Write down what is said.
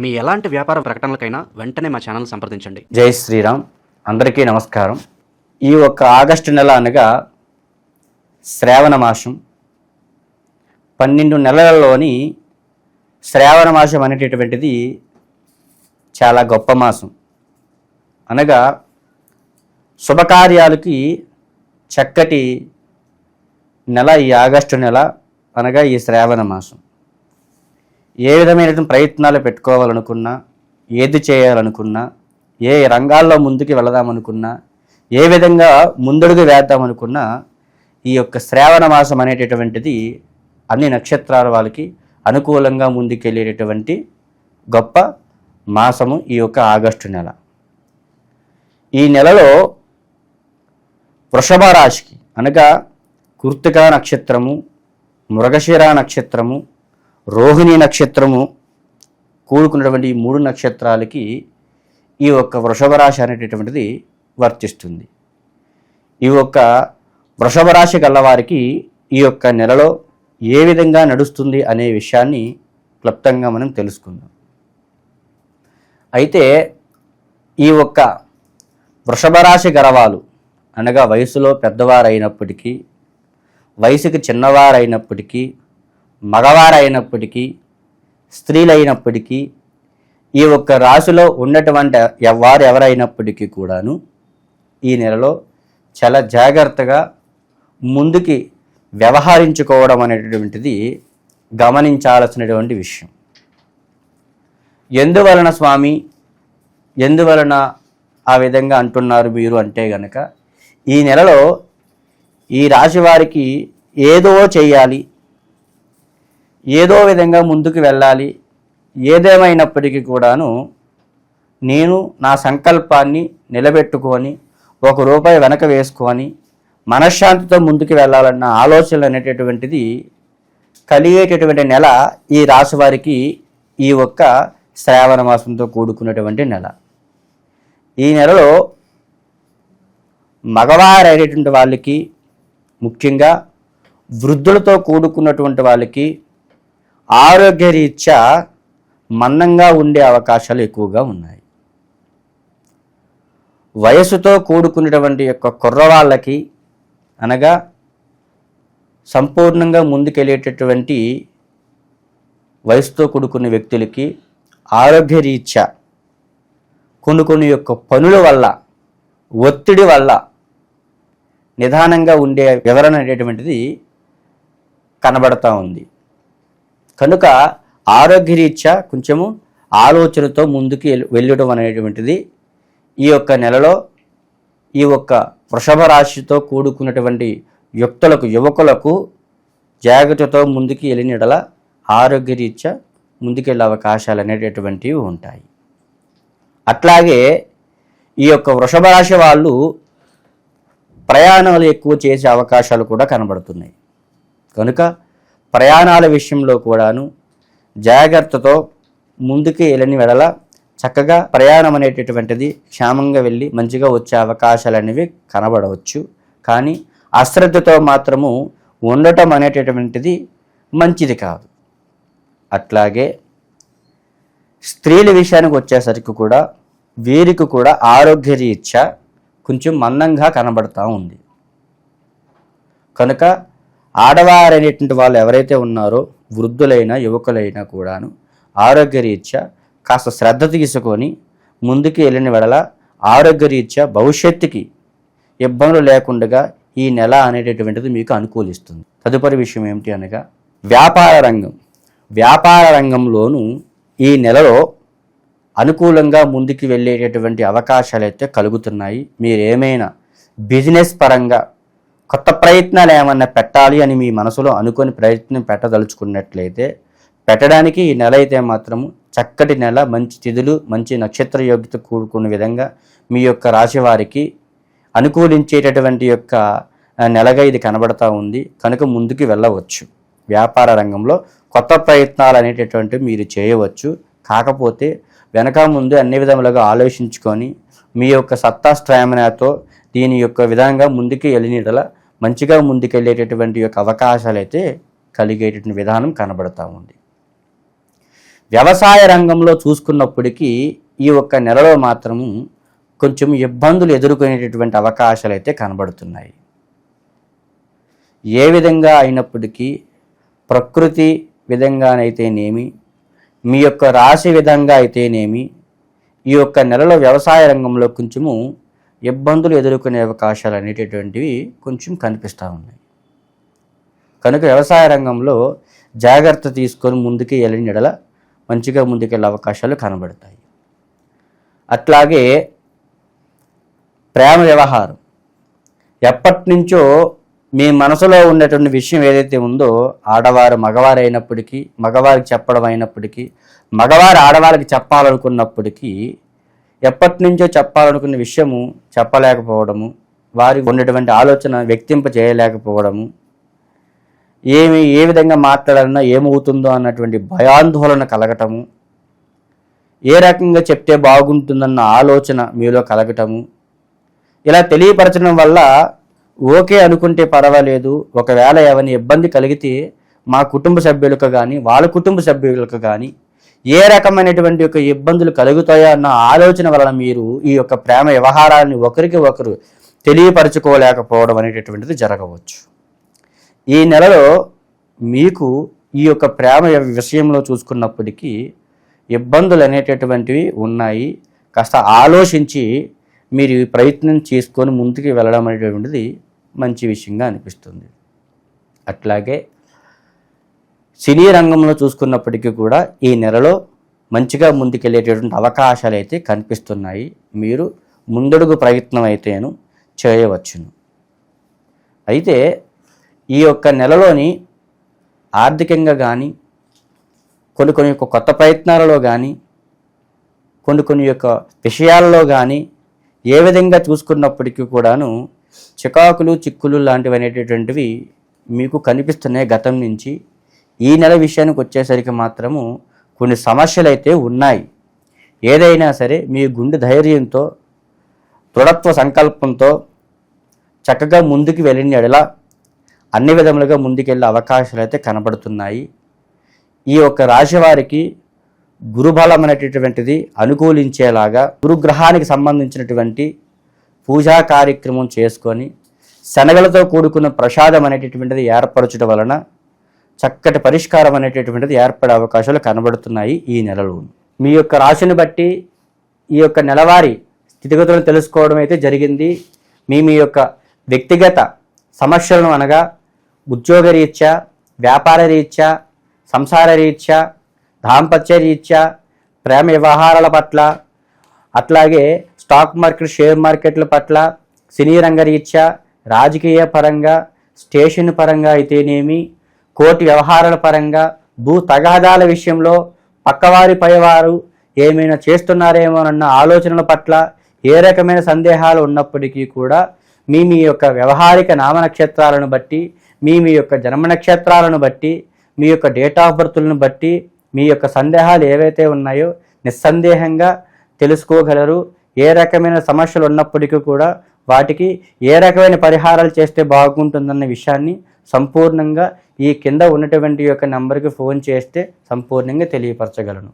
మీ ఎలాంటి వ్యాపార ప్రకటనలకైనా వెంటనే మా ఛానల్ సంప్రదించండి. జై శ్రీరామ్. అందరికీ నమస్కారం. ఈ ఒక్క ఆగస్టు నెల అనగా శ్రావణ మాసం. పన్నెండు నెలలలోని శ్రావణ మాసం అనేటటువంటిది చాలా గొప్ప మాసం. అనగా శుభకార్యాలకి చక్కటి నెల ఈ ఆగస్టు నెల అనగా ఈ శ్రావణ మాసం. ఏ విధమైనటువంటి ప్రయత్నాలు పెట్టుకోవాలనుకున్నా ఏది చేయాలనుకున్నా ఏ రంగాల్లో ముందుకు వెళదామనుకున్నా ఏ విధంగా ముందడుగు వేద్దామనుకున్నా ఈ యొక్క శ్రావణ మాసం అనేటటువంటిది అన్ని నక్షత్రాల వాళ్ళకి అనుకూలంగా ముందుకెళ్ళేటటువంటి గొప్ప మాసము ఈ యొక్క ఆగస్టు నెల. ఈ నెలలో వృషభ రాశికి అనగా కృతికా నక్షత్రము మృగశిర నక్షత్రము రోహిణి నక్షత్రము కూడుకున్నటువంటి ఈ మూడు నక్షత్రాలకి ఈ యొక్క వృషభ రాశి అనేటటువంటిది వర్తిస్తుంది. ఈ యొక్క వృషభ రాశి గలవారికి ఈ యొక్క నెలలో ఏ విధంగా నడుస్తుంది అనే విషయాన్ని క్లుప్తంగా మనం తెలుసుకుందాం. అయితే ఈ ఒక్క వృషభ రాశి గలవాలు అనగా వయసులో పెద్దవారైనప్పటికీ వయసుకి చిన్నవారైనప్పటికీ మగవారైనప్పటికీ స్త్రీలైనప్పటికీ ఈ ఒక్క రాశిలో ఉన్నటువంటి ఎవ- వారు ఎవరైనప్పటికీ కూడాను ఈ నెలలో చాలా జాగ్రత్తగా ముందుకి వ్యవహరించుకోవడం అనేటటువంటిది గమనించాల్సినటువంటి విషయం. ఎందువలన స్వామి ఎందువలన ఆ విధంగా అంటున్నారు మీరు అంటే గనక ఈ నెలలో ఈ రాశి వారికి ఏదో చేయాలి ఏదో విధంగా ముందుకు వెళ్ళాలి. ఏదేమైనప్పటికీ కూడాను నేను నా సంకల్పాన్ని నిలబెట్టుకొని ఒక రూపాయి వెనక వేసుకొని మనశ్శాంతితో ముందుకు వెళ్ళాలన్న ఆలోచనలు అనేటటువంటిది కలిగేటటువంటి నెల ఈ రాశి వారికి ఈ ఒక్క శ్రావణ మాసంతో కూడుకున్నటువంటి నెల. ఈ నెలలో మగవారైనటువంటి వాళ్ళకి ముఖ్యంగా వృద్ధులతో కూడుకున్నటువంటి వాళ్ళకి ఆరోగ్యరీత్యా మన్నంగా ఉండే అవకాశాలు ఎక్కువగా ఉన్నాయి. వయసుతో కూడుకునేటువంటి యొక్క కుర్రవాళ్ళకి అనగా సంపూర్ణంగా ముందుకెళ్ళేటటువంటి వయసుతో కూడుకున్న వ్యక్తులకి ఆరోగ్యరీత్యా కొన్ని కొన్ని యొక్క పనుల వల్ల ఒత్తిడి వల్ల నిదానంగా ఉండే వివరణ అనేటువంటిది కనబడతా ఉంది. కనుక ఆరోగ్యరీత్యా కొంచెము ఆలోచనతో ముందుకు వెళ్ళడం అనేటువంటిది ఈ యొక్క నెలలో ఈ యొక్క వృషభ రాశితో కూడుకున్నటువంటి యుక్తులకు యువకులకు జాగ్రత్తతో ముందుకు వెళ్ళినడల ఆరోగ్యరీత్యా ముందుకెళ్ళే అవకాశాలు అనేటటువంటివి ఉంటాయి. అట్లాగే ఈ యొక్క వృషభ రాశి వాళ్ళు ప్రయాణాలు ఎక్కువ చేసే అవకాశాలు కూడా కనబడుతున్నాయి. కనుక ప్రయాణాల విషయంలో కూడాను జాగ్రత్తతో ముందుకు వెళ్ళని వెడల చక్కగా ప్రయాణం అనేటటువంటిది క్షేమంగా వెళ్ళి మంచిగా వచ్చే అవకాశాలు అనేవి కనబడవచ్చు. కానీ అశ్రద్ధతో మాత్రము ఉండటం అనేటటువంటిది మంచిది కాదు. అట్లాగే స్త్రీల విషయానికి వచ్చేసరికి కూడా వీరికి కూడా ఆరోగ్య రీత్యా కొంచెం మందంగా కనబడతా ఉంది. కనుక ఆడవారు అనేటువంటి వాళ్ళు ఎవరైతే ఉన్నారో వృద్ధులైనా యువకులైనా కూడాను ఆరోగ్యరీత్యా కాస్త శ్రద్ధ తీసుకొని ముందుకు వెళ్ళిన వెడల ఆరోగ్యరీత్యా భవిష్యత్తుకి ఇబ్బందులు లేకుండా ఈ నెల అనేటటువంటిది మీకు అనుకూలిస్తుంది. తదుపరి విషయం ఏమిటి అనగా వ్యాపార రంగం. వ్యాపార రంగంలోనూ ఈ నెలలో అనుకూలంగా ముందుకు వెళ్ళేటటువంటి అవకాశాలు అయితే కలుగుతున్నాయి. మీరేమైనా బిజినెస్ పరంగా కొత్త ప్రయత్నాలు ఏమన్నా పెట్టాలి అని మీ మనసులో అనుకొని ప్రయత్నం పెట్టదలుచుకున్నట్లయితే పెట్టడానికి ఈ నెల అయితే మాత్రము చక్కటి నెల మంచి తిథులు మంచి నక్షత్ర యోగ్యత కూడుకున్న విధంగా మీ యొక్క రాశి వారికి అనుకూలించేటటువంటి యొక్క నెలగా ఇది కనబడతా ఉంది. కనుక ముందుకు వెళ్ళవచ్చు. వ్యాపార రంగంలో కొత్త ప్రయత్నాలు అనేటటువంటివి మీరు చేయవచ్చు. కాకపోతే వెనక ముందు అన్ని విధములుగా ఆలోచించుకొని మీ యొక్క సత్తా స్ట్రామినాతో దీని యొక్క విధంగా ముందుకు వెళ్ళినట్ల మంచిగా ముందుకెళ్ళేటటువంటి యొక్క అవకాశాలు అయితే కలిగేటటువంటి విధానం కనబడతా ఉంది. వ్యవసాయ రంగంలో చూసుకున్నప్పటికీ ఈ ఒక్క నెలలో మాత్రము కొంచెం ఇబ్బందులు ఎదుర్కొనేటటువంటి అవకాశాలు అయితే కనబడుతున్నాయి. ఏ విధంగా అయినప్పటికీ ప్రకృతి విధంగానైతేనేమి మీ యొక్క రాశి విధంగా అయితేనేమి ఈ యొక్క నెలలో వ్యవసాయ రంగంలో కొంచెము ఇబ్బందులు ఎదుర్కొనే అవకాశాలు అనేటటువంటివి కొంచెం కనిపిస్తూ ఉన్నాయి. కనుక వ్యవసాయ రంగంలో జాగ్రత్త తీసుకొని ముందుకు వెళ్ళిన ఎడల మంచిగా ముందుకెళ్ళే అవకాశాలు కనబడతాయి. అట్లాగే ప్రేమ వ్యవహారం. ఎప్పటి నుంచో మీ మనసులో ఉన్నటువంటి విషయం ఏదైతే ఉందో ఆడవారు మగవారు అయినప్పటికీ మగవారికి చెప్పడం అయినప్పటికీ మగవారు ఆడవారికి చెప్పాలనుకున్నప్పటికీ ఎప్పటి నుంచో చెప్పాలనుకున్న విషయము చెప్పలేకపోవడము వారికి ఉన్నటువంటి ఆలోచన వ్యక్తింప చేయలేకపోవడము ఏమి ఏ విధంగా మాట్లాడాలన్నా ఏమవుతుందో అన్నటువంటి భయాందోళన కలగటము ఏ రకంగా చెప్తే బాగుంటుందన్న ఆలోచన మీలో కలగటము ఇలా తెలియపరచడం వల్ల ఓకే అనుకుంటే పర్వాలేదు ఒకవేళ ఏమైనా ఇబ్బంది కలిగితే మా కుటుంబ సభ్యులకు కానీ వాళ్ళ కుటుంబ సభ్యులకు కానీ ఏ రకమైనటువంటి యొక్క ఇబ్బందులు కలుగుతాయో అన్న ఆలోచన వలన మీరు ఈ యొక్క ప్రేమ వ్యవహారాన్ని ఒకరికి ఒకరు తెలియపరచుకోలేకపోవడం అనేటటువంటిది జరగవచ్చు. ఈ నెలలో మీకు ఈ యొక్క ప్రేమ విషయంలో చూసుకున్నప్పటికీ ఇబ్బందులు అనేటటువంటివి ఉన్నాయి. కాస్త ఆలోచించి మీరు ప్రయత్నం చేసుకొని ముందుకు వెళ్ళడం అనేటువంటిది మంచి విషయంగా అనిపిస్తుంది. అట్లాగే సినీ రంగంలో చూసుకున్నప్పటికీ కూడా ఈ నెలలో మంచిగా ముందుకెళ్ళేటటువంటి అవకాశాలు అయితే కనిపిస్తున్నాయి. మీరు ముందడుగు ప్రయత్నం అయితేను చేయవచ్చును. అయితే ఈ యొక్క నెలలోని ఆర్థికంగా కానీ కొన్ని కొన్ని యొక్క కొత్త ప్రయత్నాలలో కానీ కొన్ని కొన్ని యొక్క విషయాలలో కానీ ఏ విధంగా చూసుకున్నప్పటికీ కూడాను చికాకులు చిక్కులు లాంటివి అనేటటువంటివి మీకు కనిపిస్తున్నాయి గతం నుంచి. ఈ నెల విషయానికి వచ్చేసరికి మాత్రము కొన్ని సమస్యలు అయితే ఉన్నాయి. ఏదైనా సరే మీ గుండె ధైర్యంతో దృఢత్వ సంకల్పంతో చక్కగా ముందుకు వెళ్ళిన ఎడలా అన్ని విధములుగా ముందుకెళ్ళే అవకాశాలు అయితే కనబడుతున్నాయి. ఈ యొక్క రాశి వారికి గురుబలం అనేటటువంటిది అనుకూలించేలాగా గురుగ్రహానికి సంబంధించినటువంటి పూజా కార్యక్రమం చేసుకొని శనగలతో కూడుకున్న ప్రసాదం అనేటటువంటిది ఏర్పరచడం వలన చక్కటి పరిష్కారం అనేటటువంటిది ఏర్పడే అవకాశాలు కనబడుతున్నాయి ఈ నెలలో. మీ యొక్క రాశిని బట్టి ఈ యొక్క నెలవారీ స్థితిగతులను తెలుసుకోవడం అయితే జరిగింది. మీ మీ యొక్క వ్యక్తిగత సమస్యలను అనగా ఉద్యోగ రీత్యా వ్యాపార రీత్యా సంసార రీత్యా దాంపత్య రీత్యా ప్రేమ వ్యవహారాల పట్ల అట్లాగే స్టాక్ మార్కెట్ షేర్ మార్కెట్ల పట్ల సినీ రంగ రీత్యా రాజకీయ పరంగా స్టేషన్ పరంగా అయితేనేమి కోర్టు వ్యవహారాల పరంగా భూ తగాదాల విషయంలో పక్కవారి పైవారు ఏమైనా చేస్తున్నారేమోనన్న ఆలోచనల పట్ల ఏ రకమైన సందేహాలు ఉన్నప్పటికీ కూడా మీ మీ యొక్క వ్యవహారిక నామ నక్షత్రాలను బట్టి మీ మీ యొక్క జన్మ నక్షత్రాలను బట్టి మీ యొక్క డేట్ ఆఫ్ బర్త్లను బట్టి మీ యొక్క సందేహాలు ఏవైతే ఉన్నాయో నిస్సందేహంగా తెలుసుకోగలరు. ఏ రకమైన సమస్యలు ఉన్నప్పటికీ కూడా వాటికి ఏ రకమైన పరిహారాలు చేస్తే బాగుంటుందన్న విషయాన్ని సంపూర్ణంగా ఈ కింద ఉన్నటువంటి యొక్క నంబర్కి ఫోన్ చేస్తే సంపూర్ణంగా తెలియపరచగలను.